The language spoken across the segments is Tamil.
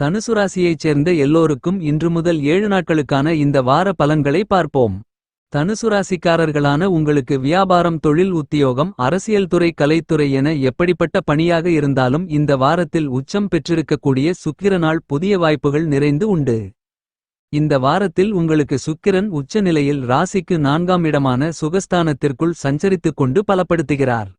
தனுசு ராசியைச் சேர்ந்த எல்லோருக்கும் இன்று முதல் ஏழு நாட்களுக்கான இந்த வார பலன்களை பார்ப்போம். தனுசு ராசிக்காரர்களான உங்களுக்கு வியாபாரம் தொழில் உத்தியோகம் அரசியல் துறை கலைத்துறை என எப்படிப்பட்ட பணியாக இருந்தாலும் இந்த வாரத்தில் உச்சம் பெற்றிருக்கக்கூடிய சுக்கிரனால் புதிய வாய்ப்புகள் நிறைந்து உண்டு. இந்த வாரத்தில் உங்களுக்கு சுக்கிரன் உச்ச நிலையில் ராசிக்கு நான்காம் இடமான சுகஸ்தானத்திற்குள் சஞ்சரித்துக் கொண்டு பலப்படுத்துகிறார்.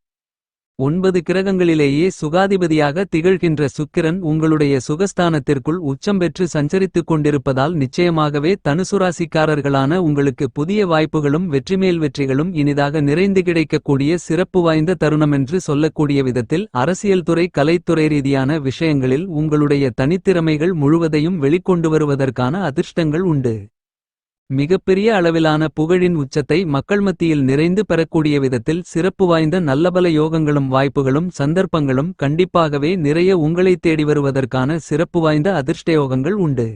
ஒன்பது கிரகங்களிலேயே சுகாதிபதியாக திகழ்கின்ற சுக்கிரன் உங்களுடைய சுகஸ்தானத்திற்குள் உச்சம் பெற்று சஞ்சரித்துக் கொண்டிருப்பதால் நிச்சயமாகவே தனுசுராசிக்காரர்களான உங்களுக்கு புதிய வாய்ப்புகளும் வெற்றிமேல் வெற்றிகளும் இனிதாக நிறைந்து கிடைக்கக்கூடிய சிறப்பு வாய்ந்த தருணமென்று சொல்லக்கூடிய விதத்தில் அரசியல் துறை கலைத்துறை ரீதியான விஷயங்களில் உங்களுடைய தனித்திறமைகள் முழுவதையும் வெளிக்கொண்டு வருவதற்கான அதிர்ஷ்டங்கள் உண்டு. மிகப்பெரிய அளவிலான புகழின் உச்சத்தை மக்கள் மத்தியில் நிறைந்து பெறக்கூடிய விதத்தில் சிறப்பு வாய்ந்த நல்லபல யோகங்களும் வாய்ப்புகளும் சந்தர்ப்பங்களும் கண்டிப்பாகவே நிறைய உங்களைத் தேடி வருவதற்கான சிறப்பு வாய்ந்த அதிர்ஷ்டயோகங்கள் உண்டு.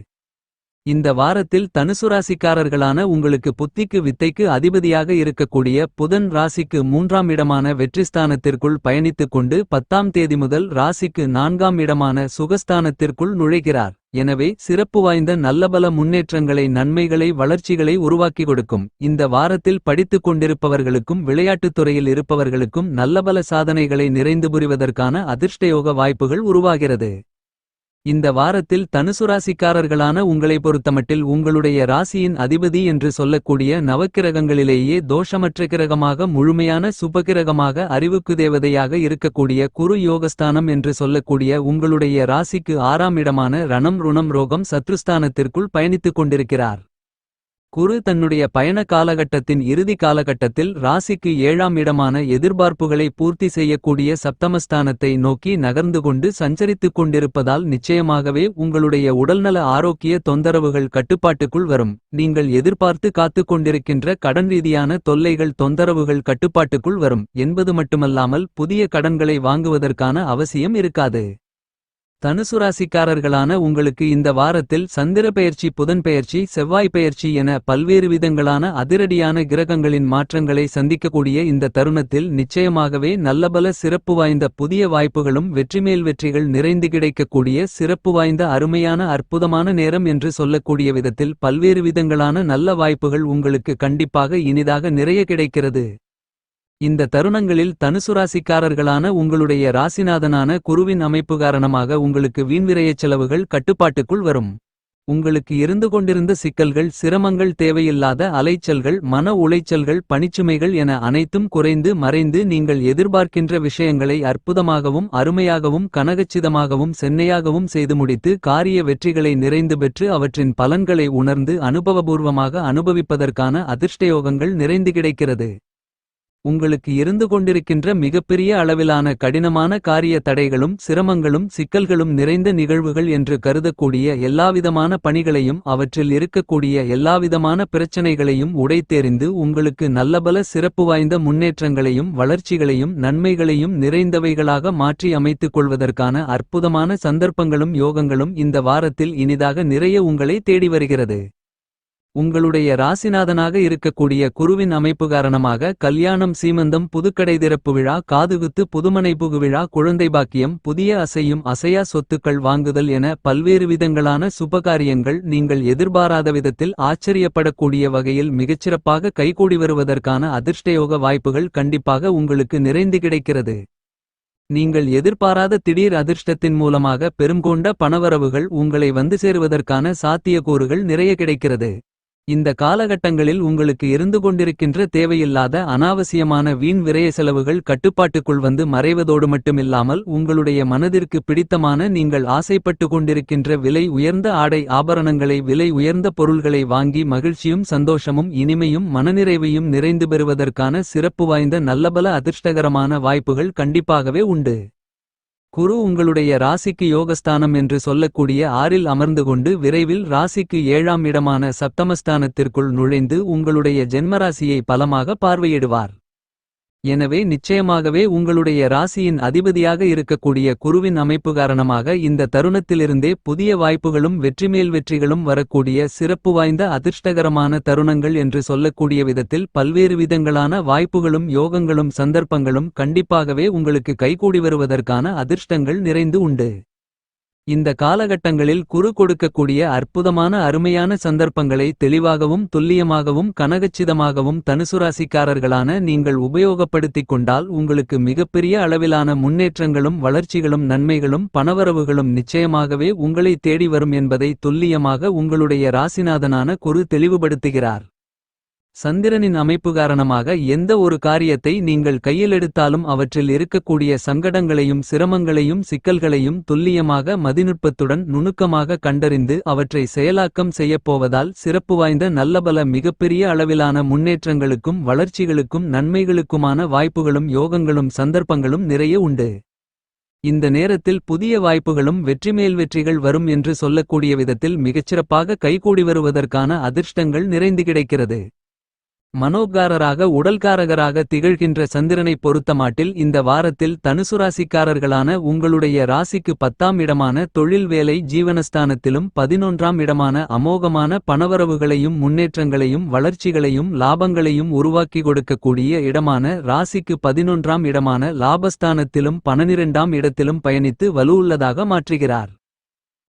இந்த வாரத்தில் தனுசு ராசிக்காரர்களான உங்களுக்கு புத்திக்கு வித்தைக்கு அதிபதியாக இருக்கக்கூடிய புதன் ராசிக்கு மூன்றாம் இடமான வெற்றிஸ்தானத்திற்குள் பயணித்துக் கொண்டு பத்தாம் தேதி முதல் ராசிக்கு நான்காம் இடமான சுகஸ்தானத்திற்குள் நுழைகிறார். எனவே சிறப்பு வாய்ந்த நல்லபல முன்னேற்றங்களை நன்மைகளை வளர்ச்சிகளை உருவாக்கி கொடுக்கும். இந்த வாரத்தில் படித்துக் கொண்டிருப்பவர்களுக்கும் விளையாட்டுத் துறையில் இருப்பவர்களுக்கும் நல்லபல சாதனைகளை நிறைந்து புரிவதற்கான அதிர்ஷ்டயோக வாய்ப்புகள் உருவாகிறது. இந்த வாரத்தில் தனுசு ராசிக்காரர்களான உங்களை பொறுத்தமட்டில் உங்களுடைய ராசியின் அதிபதி என்று சொல்லக்கூடிய நவக்கிரகங்களிலேயே தோஷமற்ற கிரகமாக முழுமையான சுபகிரகமாக அறிவுக்கு தேவதையாக இருக்கக்கூடிய குரு யோகஸ்தானம் என்று சொல்லக்கூடிய உங்களுடைய ராசிக்கு ஆறாம் இடமான ரணம் ருணம் ரோகம் சத்ருஸ்தானத்திற்குள் பயணித்துக் கொண்டிருக்கிறார். குரு தன்னுடைய பயண காலகட்டத்தின் இறுதி காலகட்டத்தில் ராசிக்கு ஏழாம் இடமான எதிர்பார்ப்புகளை பூர்த்தி செய்யக்கூடிய சப்தமஸ்தானத்தை நோக்கி நகர்ந்து கொண்டு சஞ்சரித்துக் கொண்டிருப்பதால் நிச்சயமாகவே உங்களுடைய உடல்நல ஆரோக்கிய தொந்தரவுகள் கட்டுப்பாட்டுக்குள் வரும். நீங்கள் எதிர்பார்த்து காத்துக் கொண்டிருக்கின்ற கடன் ரீதியான தொல்லைகள் தொந்தரவுகள் கட்டுப்பாட்டுக்குள் வரும் என்பது மட்டுமல்லாமல் புதிய கடன்களை வாங்குவதற்கான அவசியம் இருக்காது. தனுசு ராசிக்காரர்களான உங்களுக்கு இந்த வாரத்தில் சந்திர பெயர்ச்சி புதன் பெயர்ச்சி செவ்வாய் பெயர்ச்சி என பல்வேறு விதங்களான அதிரடியான கிரகங்களின் மாற்றங்களை சந்திக்கக்கூடிய இந்த தருணத்தில் நிச்சயமாகவே நல்லபல சிறப்பு வாய்ந்த புதிய வாய்ப்புகளும் வெற்றிமேல் வெற்றிகள் நிறைந்து கிடைக்கக்கூடிய சிறப்பு வாய்ந்த அருமையான அற்புதமான நேரம் என்று சொல்லக்கூடிய விதத்தில் பல்வேறு விதங்களான நல்ல வாய்ப்புகள் உங்களுக்கு கண்டிப்பாக இனிதாக நிறைய கிடைக்கிறது. இந்த தருணங்களில் தனுசு ராசிக்காரர்களான உங்களுடைய ராசிநாதனான குருவின் அமைப்பு காரணமாக உங்களுக்கு வீண்விரையச் செலவுகள் கட்டுப்பாட்டுக்குள் வரும். உங்களுக்கு இருந்து கொண்டிருந்த சிக்கல்கள் சிரமங்கள் தேவையில்லாத அலைச்சல்கள் மன உளைச்சல்கள் பணிச்சுமைகள் என அனைத்தும் குறைந்து மறைந்து நீங்கள் எதிர்பார்க்கின்ற விஷயங்களை அற்புதமாகவும் அருமையாகவும் கனகச்சிதமாகவும் சென்னையாகவும் செய்து முடித்து காரிய வெற்றிகளை நிறைந்து பெற்று அவற்றின் பலன்களை உணர்ந்து அனுபவபூர்வமாக அனுபவிப்பதற்கான அதிர்ஷ்டயோகங்கள் நிறைந்து கிடைக்கிறது. உங்களுக்கு இருந்து கொண்டிருக்கின்ற மிகப்பெரிய அளவிலான கடினமான காரிய தடைகளும் சிரமங்களும் சிக்கல்களும் நிறைந்த நிகழ்வுகள் என்று கருதக்கூடிய எல்லாவிதமான பணிகளையும் அவற்றில் இருக்கக்கூடிய எல்லாவிதமான பிரச்சனைகளையும் உடைத்தெறிந்து உங்களுக்கு நல்லபல சிறப்பு வாய்ந்த முன்னேற்றங்களையும் வளர்ச்சிகளையும் நன்மைகளையும் நிறைந்தவைகளாக மாற்றி அமைத்துக் கொள்வதற்கான அற்புதமான சந்தர்ப்பங்களும் யோகங்களும் இந்த வாரத்தில் இனிதாக நிறைய உங்களை தேடி வருகிறது. உங்களுடைய ராசிநாதனாக இருக்கக்கூடிய குருவின் அமைப்பு காரணமாக கல்யாணம் சீமந்தம் புதுக்கடை திறப்பு விழா காதுகுத்து புதுமனை புகு விழா குழந்தை பாக்கியம் புதிய அசையும் அசையா சொத்துக்கள் வாங்குதல் என பல்வேறு விதங்களான சுபகாரியங்கள் நீங்கள் எதிர்பாராத விதத்தில் ஆச்சரியப்படக்கூடிய வகையில் மிகச்சிறப்பாக கைகூடி வருவதற்கான அதிர்ஷ்டயோக வாய்ப்புகள் கண்டிப்பாக உங்களுக்கு நிறைந்து கிடைக்கிறது. நீங்கள் எதிர்பாராத திடீர் அதிர்ஷ்டத்தின் மூலமாக பெருங்கொண்ட பணவரவுகள் உங்களை வந்து சேருவதற்கான சாத்தியக்கூறுகள் நிறைய கிடைக்கிறது. இந்த காலகட்டங்களில் உங்களுக்கு இருந்து கொண்டிருக்கின்ற தேவையில்லாத அனாவசியமான வீண் விரய செலவுகள் கட்டுப்பாட்டுக்குள் வந்து மறைவதோடு மட்டுமில்லாமல் உங்களுடைய மனதிற்கு பிடித்தமான நீங்கள் ஆசைப்பட்டு கொண்டிருக்கின்ற விலை உயர்ந்த ஆடை ஆபரணங்களை விலை உயர்ந்த பொருள்களை வாங்கி மகிழ்ச்சியும் சந்தோஷமும் இனிமையும் மனநிறைவையும் நிறைந்து பெறுவதற்கான சிறப்பு வாய்ந்த நல்லபல அதிர்ஷ்டகரமான வாய்ப்புகள் கண்டிப்பாகவே உண்டு. குரு உங்களுடைய ராசிக்கு யோகஸ்தானம் என்று சொல்லக்கூடிய ஆறில் அமர்ந்து கொண்டு விரைவில் ராசிக்கு ஏழாம் இடமான சப்தமஸ்தானத்திற்குள் நுழைந்து உங்களுடைய ஜென்மராசியை பலமாக பார்வையிடுவார். எனவே நிச்சயமாகவே உங்களுடைய ராசியின் அதிபதியாக இருக்கக்கூடிய குருவின் அமைப்பு காரணமாக இந்த தருணத்திலிருந்தே புதிய வாய்ப்புகளும் வெற்றிமேல் வெற்றிகளும் வரக்கூடிய சிறப்பு வாய்ந்த அதிர்ஷ்டகரமான தருணங்கள் என்று சொல்லக்கூடிய விதத்தில் பல்வேறு விதங்களான வாய்ப்புகளும் யோகங்களும் சந்தர்ப்பங்களும் கண்டிப்பாகவே உங்களுக்கு கைகூடி வருவதற்கான அதிர்ஷ்டங்கள் நிறைந்து உண்டு. இந்த காலகட்டங்களில் குறு கொடுக்கக்கூடிய அற்புதமான அருமையான சந்தர்ப்பங்களை தெளிவாகவும் துல்லியமாகவும் கனகச்சிதமாகவும் தனுசுராசிக்காரர்களான நீங்கள் உபயோகப்படுத்திக் கொண்டால் உங்களுக்கு மிகப்பெரிய அளவிலான முன்னேற்றங்களும் வளர்ச்சிகளும் நன்மைகளும் பணவரவுகளும் நிச்சயமாகவே உங்களை தேடி வரும் என்பதை துல்லியமாக உங்களுடைய ராசிநாதனான குரு தெளிவுபடுத்துகிறார். சந்திரனின் அமைப்பு காரணமாக எந்த ஒரு காரியத்தை நீங்கள் கையிலெடுத்தாலும் அவற்றில் இருக்கக்கூடிய சங்கடங்களையும் சிரமங்களையும் சிக்கல்களையும் துல்லியமாக மதிநுட்பத்துடன் நுணுக்கமாக கண்டறிந்து அவற்றை செயலாக்கம் செய்யப்போவதால் சிறப்பு வாய்ந்த நல்லபல மிகப்பெரிய அளவிலான முன்னேற்றங்களுக்கும் வளர்ச்சிகளுக்கும் நன்மைகளுக்குமான வாய்ப்புகளும் யோகங்களும் சந்தர்ப்பங்களும் நிறைய உண்டு. இந்த நேரத்தில் புதிய வாய்ப்புகளும் வெற்றிமேல் வெற்றிகள் வரும் என்று சொல்லக்கூடிய விதத்தில் மிகச்சிறப்பாக கைகூடி வருவதற்கான அதிர்ஷ்டங்கள் நிறைந்து கிடைக்கிறது. மனோகாரராக உடல்காரகராக திகழ்கின்ற சந்திரனைப் பொருத்தமாட்டில் இந்த வாரத்தில் தனுசு ராசிக்காரர்களான உங்களுடைய ராசிக்கு பத்தாம் இடமான தொழில் வேலை ஜீவனஸ்தானத்திலும் பதினொன்றாம் இடமான அமோகமான பணவரவுகளையும் முன்னேற்றங்களையும் வளர்ச்சிகளையும் லாபங்களையும் உருவாக்கி கொடுக்கக்கூடிய இடமான ராசிக்கு பதினொன்றாம் இடமான லாபஸ்தானத்திலும் பனிரெண்டாம் இடத்திலும் பயணித்து வலுவுள்ளதாக மாற்றுகிறார்.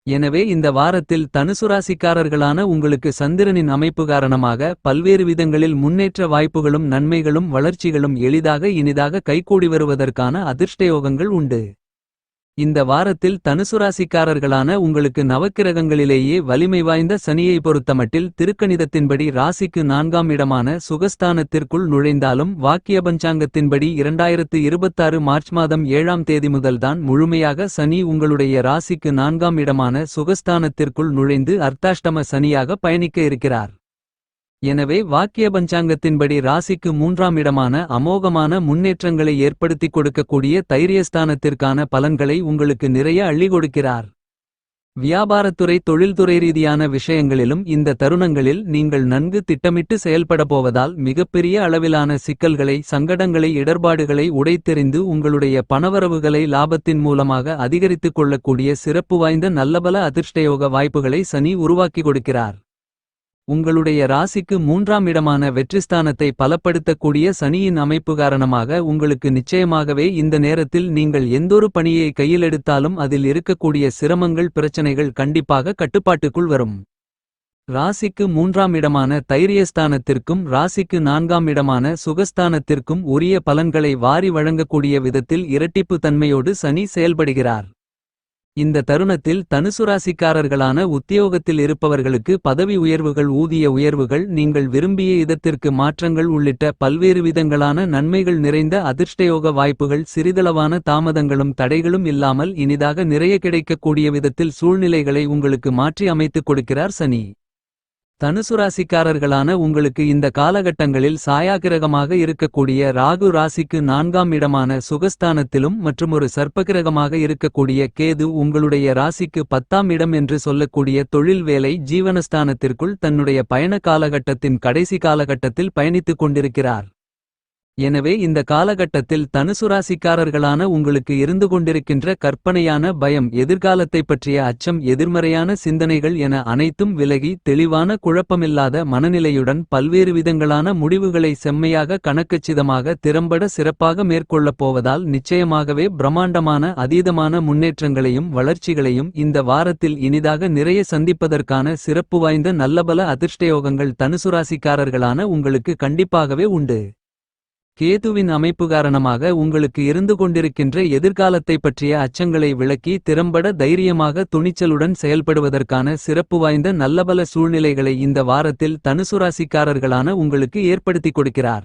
எனவே இந்த வாரத்தில் தனுசுராசிக்காரர்களான உங்களுக்கு சந்திரனின் அமைப்பு காரணமாக பல்வேறு விதங்களில் முன்னேற்ற வாய்ப்புகளும் நன்மைகளும் வளர்ச்சிகளும் எளிதாக இனிதாக கைகூடி வருவதற்கான அதிர்ஷ்டயோகங்கள் உண்டு. இந்த வாரத்தில் தனுசுராசிக்காரர்களான உங்களுக்கு நவக்கிரகங்களிலேயே வலிமை வாய்ந்த சனியை பொறுத்தமட்டில் திருக்கணிதத்தின்படி ராசிக்கு நான்காம் இடமான சுகஸ்தானத்திற்குள் நுழைந்தாலும் வாக்கிய பஞ்சாங்கத்தின்படி இரண்டாயிரத்து இருபத்தாறு மார்ச் மாதம் ஏழாம் தேதி முதல்தான் முழுமையாக சனி உங்களுடைய ராசிக்கு நான்காம் இடமான சுகஸ்தானத்திற்குள் நுழைந்து அர்த்தாஷ்டம சனியாக பயணிக்க இருக்கிறார். எனவே வாக்கிய பஞ்சாங்கத்தின்படி ராசிக்கு மூன்றாம் இடமான அமோகமான முன்னேற்றங்களை ஏற்படுத்திக் கொடுக்கக்கூடிய தைரியஸ்தானத்திற்கான பலன்களை உங்களுக்கு நிறைய அள்ளி கொடுக்கிறார். வியாபாரத்துறை தொழில்துறை ரீதியான விஷயங்களிலும் இந்த தருணங்களில் நீங்கள் நன்கு திட்டமிட்டு செயல்பட போவதால் மிகப்பெரிய அளவிலான சிக்கல்களை சங்கடங்களை இடர்பாடுகளை உடைத்தெறிந்து உங்களுடைய பணவரவுகளை லாபத்தின் மூலமாக அதிகரித்துக் கொள்ளக்கூடிய சிறப்பு வாய்ந்த நல்லபல அதிர்ஷ்டயோக வாய்ப்புகளை சனி உருவாக்கி கொடுக்கிறார். உங்களுடைய ராசிக்கு மூன்றாம் இடமான வெற்றிஸ்தானத்தை பலப்படுத்தக்கூடிய சனியின் அமைப்பு காரணமாக உங்களுக்கு நிச்சயமாகவே இந்த நேரத்தில் நீங்கள் எந்தொரு பணியை கையிலெடுத்தாலும் அதில் இருக்கக்கூடிய சிரமங்கள் பிரச்சனைகள் கண்டிப்பாக கட்டுப்பாட்டுக்குள் வரும். ராசிக்கு மூன்றாம் இடமான தைரியஸ்தானத்திற்கும் ராசிக்கு நான்காம் இடமான சுகஸ்தானத்திற்கும் உரிய பலன்களை வாரி வழங்கக்கூடிய விதத்தில் இரட்டிப்பு தன்மையோடு சனி செயல்படுகிறார். இந்த தருணத்தில் தனுசுராசிக்காரர்களான உத்தியோகத்தில் இருப்பவர்களுக்கு பதவி உயர்வுகள் ஊதிய உயர்வுகள் நீங்கள் விரும்பிய இதத்திற்கு மாற்றங்கள் உள்ளிட்ட பல்வேறு விதங்களான நன்மைகள் நிறைந்த அதிர்ஷ்டயோக வாய்ப்புகள் சிறிதளவான தாமதங்களும் தடைகளும் இல்லாமல் இனிதாக நிறைய கிடைக்கக்கூடிய விதத்தில் சூழ்நிலைகளை உங்களுக்கு மாற்றி அமைத்துக் கொடுக்கிறார் சனி. தனுசு ராசிக்காரர்களான உங்களுக்கு இந்த காலகட்டங்களில் சாயாகிரகமாக இருக்கக்கூடிய ராகு ராசிக்கு நான்காம் இடமான சுகஸ்தானத்திலும் மற்றும் ஒரு சர்ப்பகிரகமாக இருக்கக்கூடிய கேது உங்களுடைய ராசிக்கு பத்தாம் இடம் என்று சொல்லக்கூடிய தொழில் வேலை ஜீவனஸ்தானத்திற்குள் தன்னுடைய பயண காலகட்டத்தின் கடைசி காலகட்டத்தில் பயணித்துக் கொண்டிருக்கிறார். எனவே இந்த காலகட்டத்தில் தனுசு ராசிக்காரர்களான உங்களுக்கு இருந்து கொண்டிருக்கின்ற கற்பனையான பயம் எதிர்காலத்தைப் பற்றிய அச்சம் எதிர்மறையான சிந்தனைகள் என அனைத்தும் விலகி தெளிவான குழப்பமில்லாத மனநிலையுடன் பல்வேறு விதங்களான முடிவுகளை செம்மையாக கணக்கச்சிதமாக திறம்பட சிறப்பாக மேற்கொள்ளப் போவதால் நிச்சயமாகவே பிரம்மாண்டமான அதீதமான முன்னேற்றங்களையும் வளர்ச்சிகளையும் இந்த வாரத்தில் இனிதாக நிறைய சந்திப்பதற்கான சிறப்பு வாய்ந்த நல்லபல அதிர்ஷ்டயோகங்கள் தனுசு ராசிக்காரர்களான உங்களுக்கு கண்டிப்பாகவே உண்டு. கேதுவின் அமைப்பு காரணமாக உங்களுக்கு இருந்து கொண்டிருக்கின்ற எதிர்காலத்தைப் பற்றிய அச்சங்களை விளக்கி திறம்பட தைரியமாக துணிச்சலுடன் செயல்படுவதற்கான சிறப்பு வாய்ந்த நல்லபல சூழ்நிலைகளை இந்த வாரத்தில் தனுசுராசிக்காரர்களான உங்களுக்கு ஏற்படுத்திக் கொடுக்கிறார்.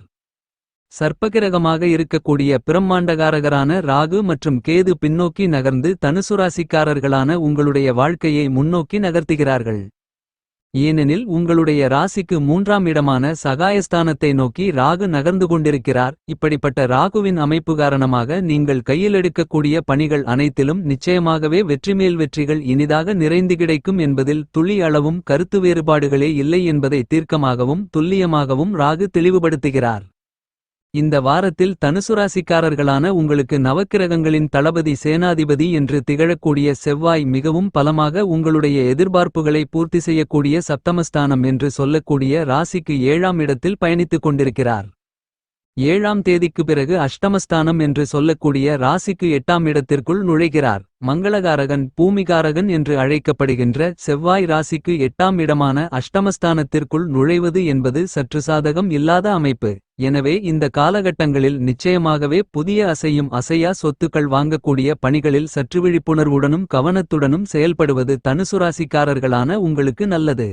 சர்ப்பகிரகமாக இருக்கக்கூடிய பிரம்மாண்டகாரகரான ராகு மற்றும் கேது பின்னோக்கி நகர்ந்து தனுசுராசிக்காரர்களான உங்களுடைய வாழ்க்கையை முன்னோக்கி நகர்த்துகிறார்கள். ஏனெனில் உங்களுடைய ராசிக்கு மூன்றாம் இடமான சகாயஸ்தானத்தை நோக்கி ராகு நகர்ந்து கொண்டிருக்கிறார். இப்படிப்பட்ட ராகுவின் அமைப்பு காரணமாக நீங்கள் கையில் எடுக்கக்கூடிய பணிகள் அனைத்திலும் நிச்சயமாகவே வெற்றிமேல் வெற்றிகள் இனிதாக நிறைந்து கிடைக்கும் என்பதில் துளி அளவும் கருத்து வேறுபாடுகளே இல்லை என்பதை தீர்க்கமாகவும் துல்லியமாகவும் ராகு தெளிவுபடுத்துகிறார். இந்த வாரத்தில் தனுசுராசிக்காரர்களான உங்களுக்கு நவக்கிரகங்களின் தளபதி சேனாதிபதி என்று திகழக்கூடிய செவ்வாய் மிகவும் பலமாக உங்களுடைய எதிர்பார்ப்புகளை பூர்த்தி செய்யக்கூடிய சப்தமஸ்தானம் என்று சொல்லக்கூடிய ராசிக்கு ஏழாம் இடத்தில் பயணித்துக் கொண்டிருக்கிறார். ஏழாம் தேதிக்கு பிறகு அஷ்டமஸ்தானம் என்று சொல்லக்கூடிய ராசிக்கு எட்டாம் இடத்திற்குள் நுழைகிறார். மங்களகாரகன் பூமிகாரகன் என்று அழைக்கப்படுகின்ற செவ்வாய் ராசிக்கு எட்டாம் இடமான அஷ்டமஸ்தானத்திற்குள் நுழைவது என்பது சற்று சாதகம் இல்லாத அமைப்பு. எனவே இந்த காலகட்டங்களில் நிச்சயமாகவே புதிய அசையும் அசையா சொத்துக்கள் வாங்கக்கூடிய பணிகளில் சற்று விழிப்புணர்வுடனும் கவனத்துடனும் செயல்படுவது தனுசுராசிக்காரர்களான உங்களுக்கு நல்லது.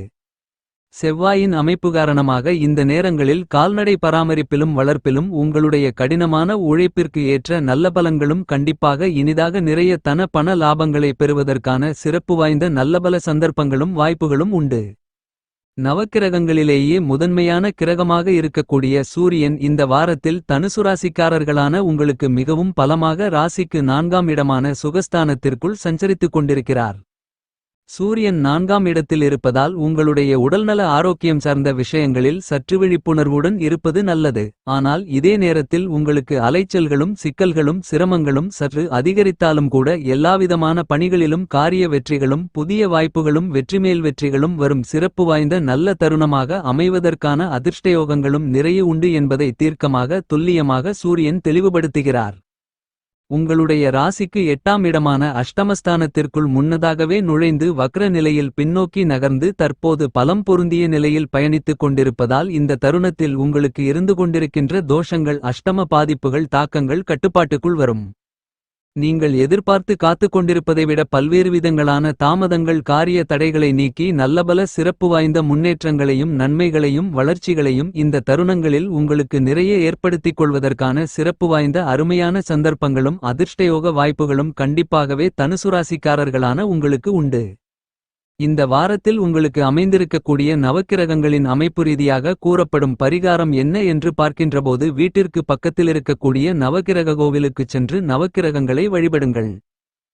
செவ்வாயின் அமைப்பு காரணமாக இந்த நேரங்களில் கால்நடை பராமரிப்பிலும் வளர்ப்பிலும் உங்களுடைய கடினமான உழைப்பிற்கு ஏற்ற நல்ல பலங்களும் கண்டிப்பாக இனிதாக நிறைய தன பண லாபங்களை பெறுவதற்கான சிறப்பு வாய்ந்த நல்லபல சந்தர்ப்பங்களும் வாய்ப்புகளும் உண்டு. நவக்கிரகங்களிலேயே முதன்மையான கிரகமாக இருக்கக்கூடிய சூரியன் இந்த வாரத்தில் தனுசு ராசிக்காரர்களான உங்களுக்கு மிகவும் பலமாக ராசிக்கு நான்காம் இடமான சுகஸ்தானத்திற்குள் சஞ்சரித்துக் கொண்டிருக்கிறார். சூரியன் நான்காம் இடத்தில் இருப்பதால் உங்களுடைய உடல்நல ஆரோக்கியம் சார்ந்த விஷயங்களில் சற்று விழிப்புணர்வுடன் இருப்பது நல்லது. ஆனால் இதே நேரத்தில் உங்களுக்கு அலைச்சல்களும் சிக்கல்களும் சிரமங்களும் சற்று அதிகரித்தாலும் கூட எல்லாவிதமான பணிகளிலும் காரிய வெற்றிகளும் புதிய வாய்ப்புகளும் வெற்றிமேல் வெற்றிகளும் வரும் சிறப்பு வாய்ந்த நல்ல தருணமாக அமைவதற்கான அதிர்ஷ்டயோகங்களும் நிறைய உண்டு என்பதை தீர்க்கமாக துல்லியமாக சூரியன் தெளிவுபடுத்துகிறார். உங்களுடைய ராசிக்கு எட்டாம் இடமான அஷ்டமஸ்தானத்திற்குள் முன்னதாகவே நுழைந்து வக்ர நிலையில் பின்னோக்கி நகர்ந்து தற்போது பலம் பொருந்திய நிலையில் பயணித்துக் கொண்டிருப்பதால் இந்த தருணத்தில் உங்களுக்கு இருந்து கொண்டிருக்கின்ற தோஷங்கள் அஷ்டம பாதிப்புகள் தாக்கங்கள் கட்டுப்பாட்டுக்குள் வரும். நீங்கள் எதிர்பார்த்து காத்துக் கொண்டிருப்பதை விட பல்வேறு விதங்களான தாமதங்கள் காரிய தடைகளை நீக்கி நல்லபல சிறப்பு வாய்ந்த முன்னேற்றங்களையும் நன்மைகளையும் வளர்ச்சிகளையும் இந்த தருணங்களில் உங்களுக்கு நிறைய ஏற்படுத்திக் கொள்வதற்கான சிறப்பு வாய்ந்த அருமையான சந்தர்ப்பங்களும் அதிர்ஷ்டயோக வாய்ப்புகளும் கண்டிப்பாகவே தனுசுராசிக்காரர்களான உங்களுக்கு உண்டு. இந்த வாரத்தில் உங்களுக்கு அமைந்திருக்கக்கூடிய நவக்கிரகங்களின் அமைப்பு ரீதியாக கூறப்படும் பரிகாரம் என்ன என்று பார்க்கின்றபோது வீட்டிற்கு பக்கத்திலிருக்கக்கூடிய நவக்கிரக கோவிலுக்குச் சென்று நவக்கிரகங்களை வழிபடுங்கள்.